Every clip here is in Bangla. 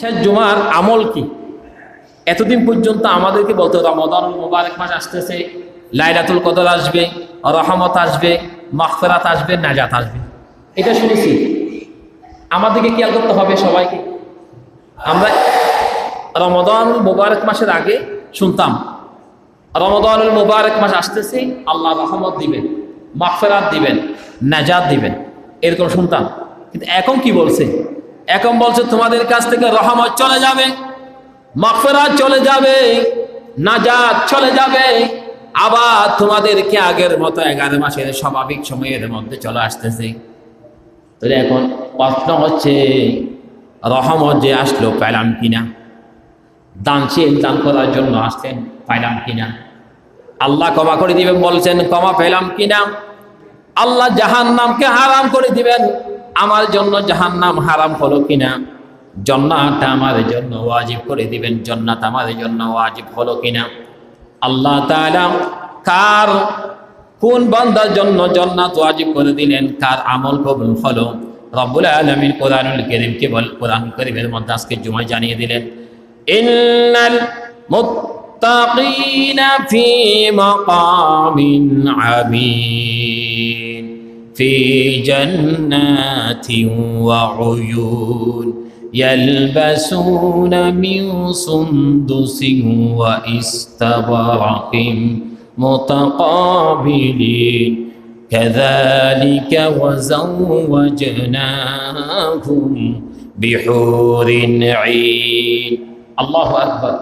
শেষ জুমার আমল কি? এতদিন পর্যন্ত আমাদেরকে বলতো রমদান মোবারক মাস আসতেছে, লাইলাতুল কদর আসবে, রহমত আসবে মাখফেরাত আসবে, নাজাত আসবে। এটা শুনেছি। আমাদেরকে খেয়াল করতে হবে সবাইকে। আমরা রমদান মোবারক মাসের আগে শুনতাম রমদানুল মোবারক মাস আসতেছে, আল্লাহ রহমত দিবেন, মাগফিরাত দিবেন, নাজাত দিবেন, এরকম শুনতাম। কিন্তু এখন কি বলছে? এখন বলছে, তোমাদের কাছ থেকে রহমত চলে যাবে, মাগফিরাত চলে যাবে, নাজাত চলে যাবে। আবার তোমাদেরকে আগের মতো এগারো মাসের স্বাভাবিক সময়ের মধ্যে চলে আসতেছে। তাহলে এখন প্রশ্ন হচ্ছে, রহমত যে আসলো পাইলাম কিনা? দানশীল দান করার জন্য আসছেন পাইলাম কিনা? আল্লাহ ক্ষমা করে দিবেন বলছেন, ক্ষমা পেলাম কিনা? আল্লাহ জাহান নামকে হারাম করে দিবেন। আমার জন্য জাহান নাম হারাম হলো কিনা? জন্নাত আমার জন্য ওয়াজিব করে দিবেন, জন্নাত আমার জন্য ওয়াজিব হলো কিনা? আল্লাহ কার, কোন বান্দার জন্য জন্নাত ওয়াজিব করে দিলেন? কার আমল কবুল হলো? রব্বুল আলামিন কোরআনুল কারীমকে বল, কোরআন কারীমের মধ্যে আজকে জুমায় জানিয়ে দিলেন, ইন্নাল ফি মাকামিন আমিন। في جنات وعيون يلبسون من سندس واستبرق متقابلين كذلك وزوجناهم بحور عين الله أكبر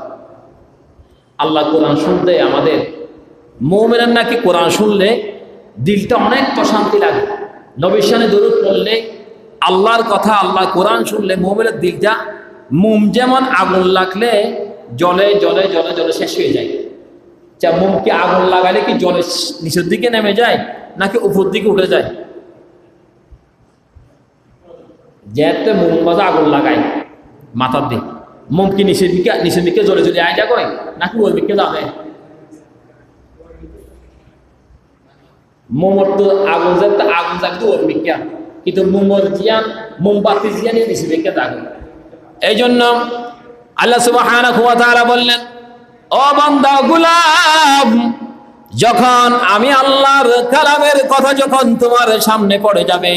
আল্লাহ কোরআন শুনতে আমাদের মৌমেনার নাকি কোরআন শুনলে দিলটা অনেক প্রশান্তি লাগে। নবীর সানে দরুদ পড়লে আল্লাহর কথা আল্লাহ কোরআন শুনলে মোমেনের দিলটা মোম যেমন আগুন লাগলে জলে জলে জলে জলে শেষ হয়ে যায়। যা মোমকে আগুন লাগালে কি জলের নিচের দিকে নেমে যায় নাকি উপর দিকে উঠে যায়? যে একটা মোম বাজা আগুন লাগায় মাথার দিক। মোম নিচের দিকে নিচের দিকে জলে জলে আয় করে নাকি ওই দিকে যাবে? মোমর তো আগুন যাতে আগুন যাতে ওর বিজ্ঞা কিন্তু মোমর জিয়ান মোমবাতি জিয়ান নিচে দিকে যাবে এই জন্য আল্লাহ সুবহানাহু ওয়া তাআলা বললেন, ও বান্দা গুলাম, যখন আমি আল্লাহর কালামের কথা যখন তোমার সামনে পড়ে যাবে,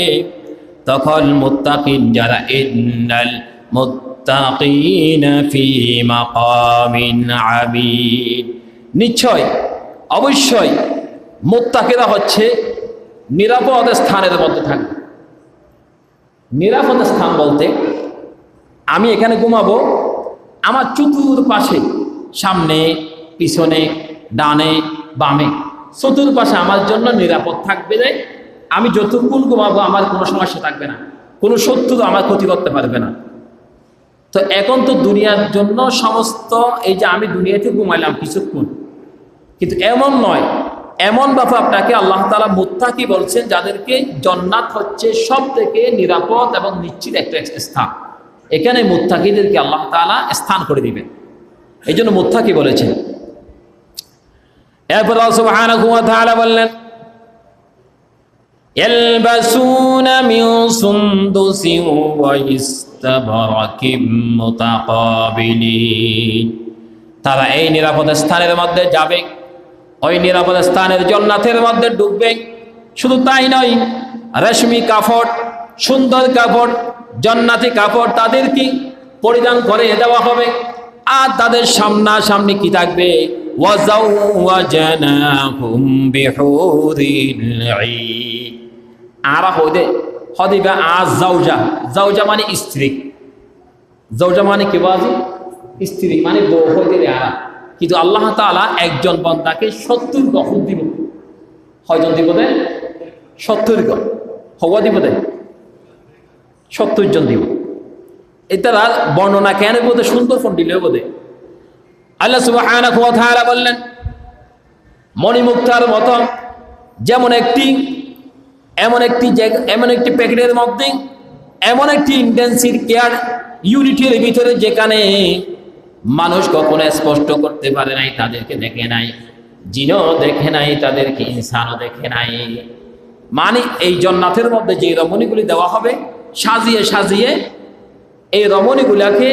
তখন মুত্তাকিন যারা, ইন্নাল মুত্তাকিন ফি মাকামিন আমিন। নিশ্চয়, অবশ্যই মুত্তাকিরা হচ্ছে নিরাপদ স্থানের মধ্যে থাকবে। নিরাপদ স্থান বলতে আমি এখানে ঘুমাবো, আমার চতুর পাশে সামনে, পিছনে, ডানে, বামে, চতুর্পাশে আমার জন্য নিরাপদ থাকবে যে আমি যতক্ষণ ঘুমাবো আমার কোনো সমস্যা থাকবে না, কোনো শত্রু আমার ক্ষতি করতে পারবে না। তো এখন তো দুনিয়ার জন্য সমস্ত এই যে আমি দুনিয়াতে ঘুমাইলাম কিছুক্ষণ, কিন্তু এমন নয় এমন ব্যাপার আপনাকে আল্লাহ তালা মুত্তাকি বলছেন যাদেরকে জন্নাত হচ্ছে সব থেকে নিরাপদ এবং নিশ্চিত একটা স্থান এখানে মুত্তাকিদেরকে আল্লাহ তালা স্থান করে দিবেন এই জন্য মুত্তাকি বলেছেন এরপর আল্লাহ সুবহানাহু ওয়া তাআলা বললেন يلبسون من سندس واستبرق متقابلين তারা এই নিরাপদ স্থানের মধ্যে যাবে ওই নিরাপদ স্থানের জন্নাথের মধ্যে ডুববে। শুধু তাই নয়, রেশমি কাপড়, সুন্দর কাপড়, জন্নাতি কাপড় তাদের কি পরিধান করে দেওয়া হবে। আর তাদের সামনাসামনি কি থাকবে? আরা হদে হদিবা আজ জাউজা জাউজা মানে স্ত্রী। জাউজা মানে কি বাজি? স্ত্রী মানে বউ হইতে আরা। কিন্তু আল্লাহ তাআলা একজন বন্দাকে সত্তর গহন দিব। হয়জন দিব দে? সত্তর গণ হওয়া দিব দে? সত্তর জন দিব। এটারা বর্ণনা কেন বোধে সুন্দর ফোন দিলেও বোধে। আল্লাহ তাআলা বললেন, মণিমুক্তার মতো যেমন একটি, এমন একটি এমন একটি প্যাকেটের মধ্যে, এমন একটি ইন্টেন্সিভ কেয়ার ইউনিটের ভিতরে যেখানে মানুষ কখনো স্পষ্ট করতে পারে নাই, তাদেরকে দেখে নাই। জিনও দেখে নাই, তাদেরকে ইনসানও দেখে নাই। মানে এই জন্নাথের মধ্যে যে রমণীগুলি দেওয়া হবে, সাজিয়ে সাজিয়ে এই রমণীগুলাকে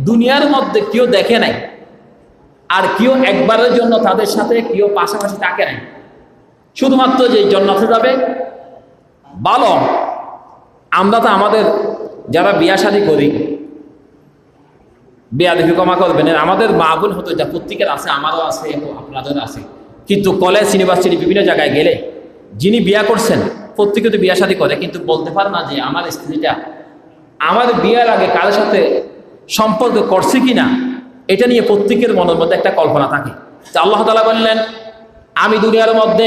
দুনিয়ার মধ্যে কেউ দেখে নাই। আর কেউ একবারের জন্য তাদের সাথে কেউ পাশাপাশি থাকে নাই। শুধুমাত্র যে জন্নাতে যাবে ভালো আমরা তো আমাদের যারা বিয়া শাদি করি বেয়াদফি ক্ষমা করবেন। আমাদের মা বোন হতো এটা, প্রত্যেকের আছে, আমারও আছে আপনাদের আছে। কিন্তু কলেজ ইউনিভার্সিটি বিভিন্ন জায়গায় গেলে যিনি বিয়া করছেন, প্রত্যেকে তো বিয়া শাদী করে, কিন্তু বলতে পার না যে আমার স্ত্রীটা আমার বিয়ার আগে কারোর সাথে সম্পর্ক করছে কি না এটা নিয়ে প্রত্যেকের মনের মধ্যে একটা কল্পনা থাকে। তা আল্লাহ তালা বললেন, আমি দুনিয়ার মধ্যে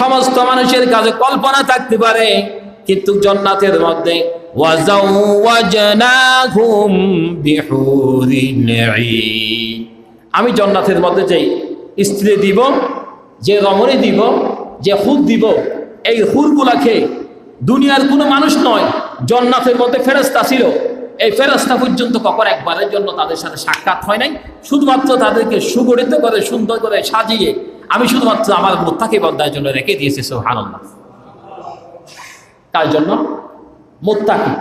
সমস্ত মানুষের কাছে কল্পনা থাকতে পারে, কিন্তু জন্নাতের মধ্যে আমি জন্নাথের মধ্যে যে স্ত্রী দিব, যে রমণী দিব, যে হুদ দিব, এই হুরগুলাকে দুনিয়ার কোনো মানুষ নয় জন্নাথের মধ্যে ফেরস্তা ছিল। এই ফেরস্তা পর্যন্ত কখন একবারের জন্য তাদের সাথে সাক্ষাৎ হয় নাই। শুধুমাত্র তাদেরকে সুগঠিত করে, সুন্দর করে সাজিয়ে আমি শুধুমাত্র আমার মোত্তাকে বন্ধার জন্য রেখে দিয়েছি সোহানল্লাহ তার জন্য? মোত্তাকি।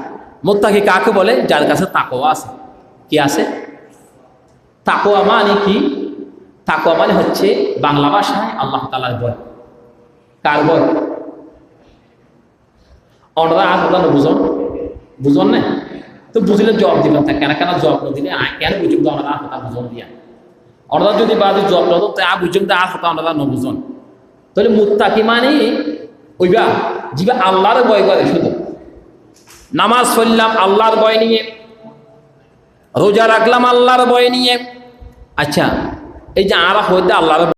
মোত্তাকি কাকে বলে? যার কাছে তাকোয়া আছে। কি আছে? তাকোয়া মানে কি? তাকোয়া মানে হচ্ছে বাংলা ভাষায় আল্লাহ তালার বয়। কার বয়? অনরা আর কথা বুঝন বুঝন না? তো বুঝলে জবাব দিবেন তা কেন কেন জবাব না দিলে? কেন বুঝুন তো আমরা কথা বুঝন দিয়া? অনরা যদি বাদে জবাব না তো আ বুঝুন আর কথা অনরা ন বুঝন। তাহলে মুত্তাকি মানে ওইবা জিবা আল্লাহর বয় করে শুধু নামাজ পড়লাম আল্লাহর বয় নিয়ে। রোজা রাখলাম আল্লাহর বয় নিয়ে। আচ্ছা এই যে আরা হইতে আল্লাহর